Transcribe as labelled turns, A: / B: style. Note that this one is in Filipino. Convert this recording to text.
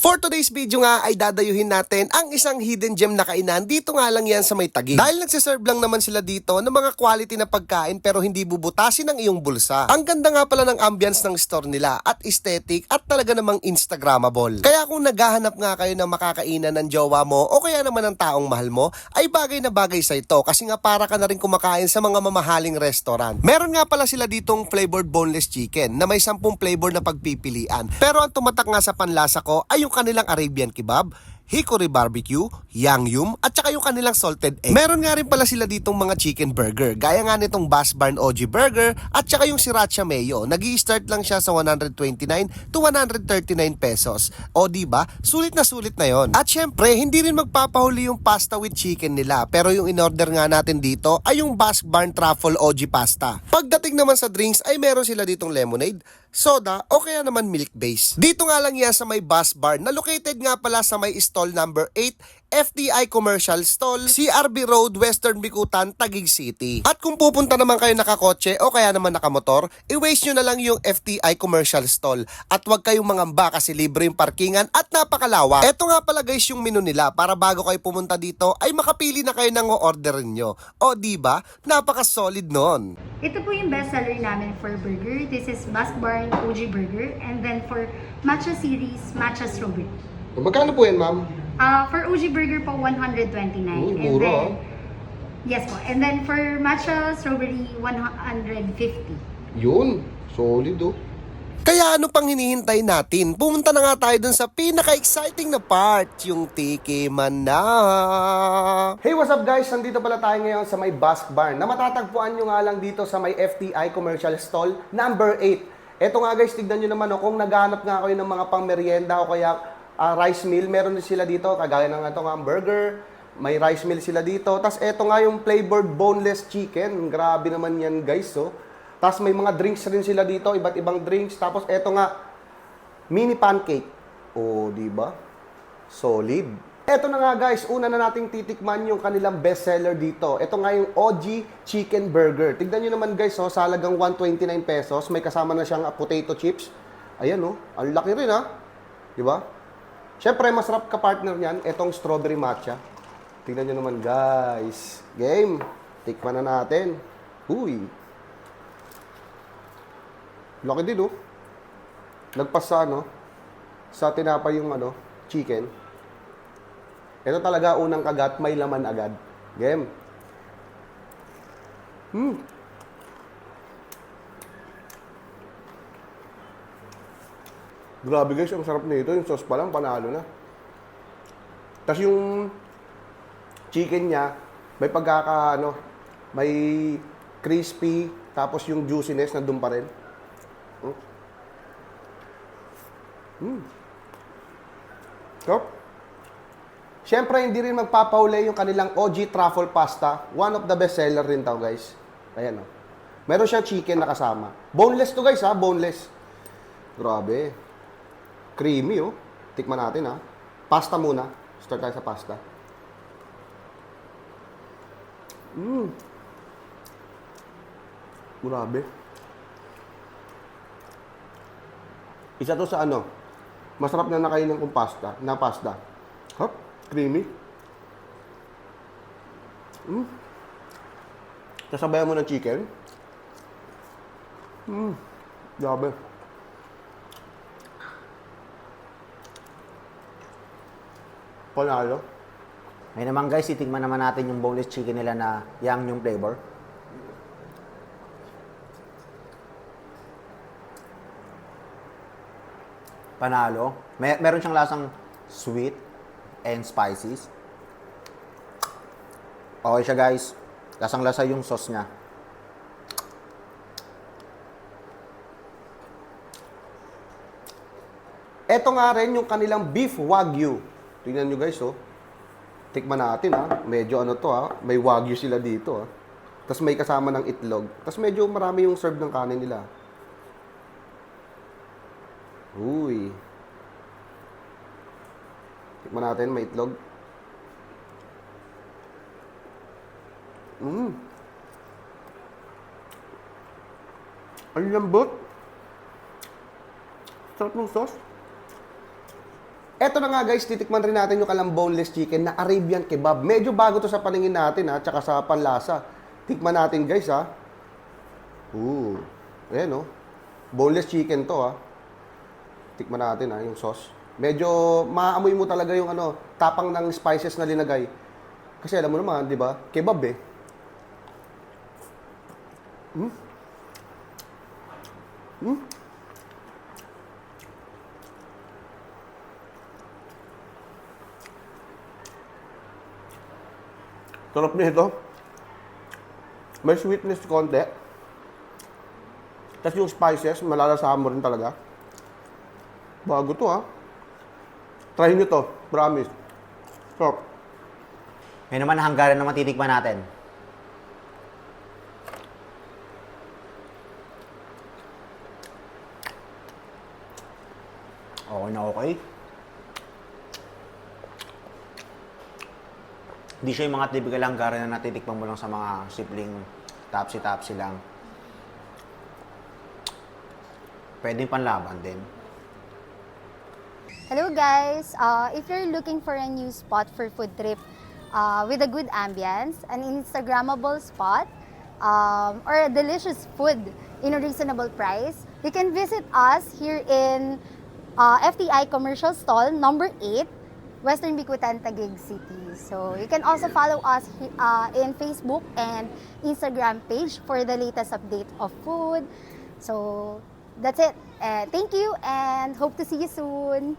A: For today's video nga ay dadayuhin natin ang isang hidden gem na kainan dito nga lang yan sa may tagig. Dahil nagsiserve lang naman sila dito ng mga quality na pagkain pero hindi bubutasin ang iyong bulsa. Ang ganda nga pala ng ambience ng store nila at aesthetic at talaga namang instagrammable. Kaya kung naghahanap nga kayo ng makakainan ng jowa mo o kaya naman ng taong mahal mo ay bagay na bagay sa ito kasi nga para ka na rin kumakain sa mga mamahaling restaurant. Meron nga pala sila ditong flavored boneless chicken na may 10 flavor na pagpipilian. Pero ang tumatak nga sa panlasa ko ay yung kanilang Arabian kebab, hickory barbecue, yang yum, at saka yung kanilang salted egg. Meron nga rin pala sila ditong mga chicken burger, gaya nga nitong Bass Barn OG Burger, at saka yung Sriracha Mayo. nag start lang siya sa 129 to 139 pesos. O ba? Sulit na sulit na yon. At syempre, hindi rin magpapahuli yung pasta with chicken nila, pero yung in-order nga natin dito ay yung Bass Barn Truffle OG Pasta. Pagdating naman sa drinks ay meron sila ditong lemonade, soda o kaya naman milk base. Dito nga lang yan sa may bus bar na located nga pala sa may stall number 8 FTI Commercial Stall, CRB Road, Western Bikutan, Taguig City. At kung pupunta naman kayo nakakotse o kaya naman nakamotor, i-waste nyo na lang yung FTI Commercial Stall. At huwag kayong mangamba kasi libre yung parkingan at napakalawa. Eto nga pala guys yung menu nila para bago kayo pumunta dito ay makapili na kayo ng order nyo. O ba? Napaka-solid nun.
B: Ito po yung best seller namin for burger. This is Bask Barn OG Burger. And then for matcha series, matcha strawberry.
A: Magkano po yan ma'am?
B: Uh, for OG Burger po, 129.
A: Uy,
B: and
A: mura,
B: then,
A: ah.
B: Yes po. And then for matcha strawberry, 150.
A: Yun, solid oh. Kaya ano pang hinihintay natin? Pumunta na nga tayo dun sa pinaka-exciting na part, yung tiki man na. Hey, what's up guys? Nandito pala tayo ngayon sa may Basque Barn na matatagpuan nyo nga lang dito sa may FTI Commercial Stall number 8. Eto nga guys, tignan nyo naman oh, kung naghanap nga kayo ng mga pang merienda o kaya ah, rice meal, meron din sila dito, kagaya ng ito nga burger, may rice meal sila dito. Tapos eto nga yung flavored boneless chicken. Grabe naman yan guys, oh. Tapos may mga drinks rin sila dito, iba't ibang drinks. Tapos eto nga, mini pancake. Oh, di ba? Solid. Eto na nga guys, una na nating titikman yung kanilang bestseller dito. Ito nga yung OG Chicken Burger. Tignan nyo naman guys, oh, sa halagang 129 pesos, may kasama na siyang ah, potato chips. Ayan oh, ang laki rin ha. Di ba? Siyempre, masarap ka partner niyan, etong strawberry matcha. Tingnan nyo naman guys. Game. Tikman na natin. Uy. Laki din oh. Lagpas sa ano, sa tinapay yung ano, chicken. Ito talaga unang kagat, may laman agad. Game. Hmm. Grabe guys, ang sarap nito. Yung sauce pa lang, panalo na. Tapos yung chicken niya, may pagkaka, ano, may crispy, tapos yung juiciness na pa rin. Mm. Mm. Sarap. Siyempre, hindi rin magpapauli yung kanilang OG truffle pasta. One of the best seller rin tao, guys. Ayan, oh. Meron siyang chicken na kasama. Boneless to, guys, ha? Boneless. Grabe. Creamy, oh. Tikman natin, ha? Pasta muna. Start tayo sa pasta. Mmm. Grabe. Isa to sa ano, masarap na nakainin kong pasta, na pasta. Hop, creamy. Mm. Sasabayan mo ng chicken. Mm. Grabe. Panalo.
C: Ngayon naman guys, titingnan naman natin yung boneless chicken nila na yang yung flavor. Panalo. May, meron siyang lasang sweet and spices. Okay siya guys. Lasang lasa yung sauce niya.
A: Ito nga rin yung kanilang beef wagyu. Tingnan nyo guys, oh. Tikman natin, ha. Medyo ano to, ha. May wagyu sila dito, ha. Tapos may kasama ng itlog. Tapos medyo marami yung serve ng kanin nila. Uy. Tikman natin, may itlog. Mmm. Ang lambot. Sarap ng sauce. Eto na nga guys, titikman rin natin yung kalang boneless chicken na Arabian kebab. Medyo bago to sa paningin natin ha, tsaka sa panlasa. Tikman natin guys ha. Ooh, ayan oh. Boneless chicken to ha. Tikman natin ha, yung sauce. Medyo maamoy mo talaga yung ano, tapang ng spices na linagay. Kasi alam mo naman, di ba? Kebab eh. Hmm? Hmm? Sarap nito. May sweetness konti. Tapos yung spices, malalasahan mo rin talaga. Bago to ha. Try nyo to. Promise. Sarap.
C: May naman hanggaran naman titikman natin. Okay na okay. Hindi siya yung mga typical hanggaran na natitikman mo lang sa mga simpleng tapsi-tapsi lang. Pwedeng panlaban din.
D: Hello guys! Uh, if you're looking for a new spot for food trip uh, with a good ambience, an Instagrammable spot, um, or delicious food in a reasonable price, you can visit us here in uh, FTI Commercial Stall number 8, Western Bicutan, Taguig City. So you can also follow us uh, in Facebook and Instagram page for the latest update of food. So that's it. Uh, thank you and hope to see you soon.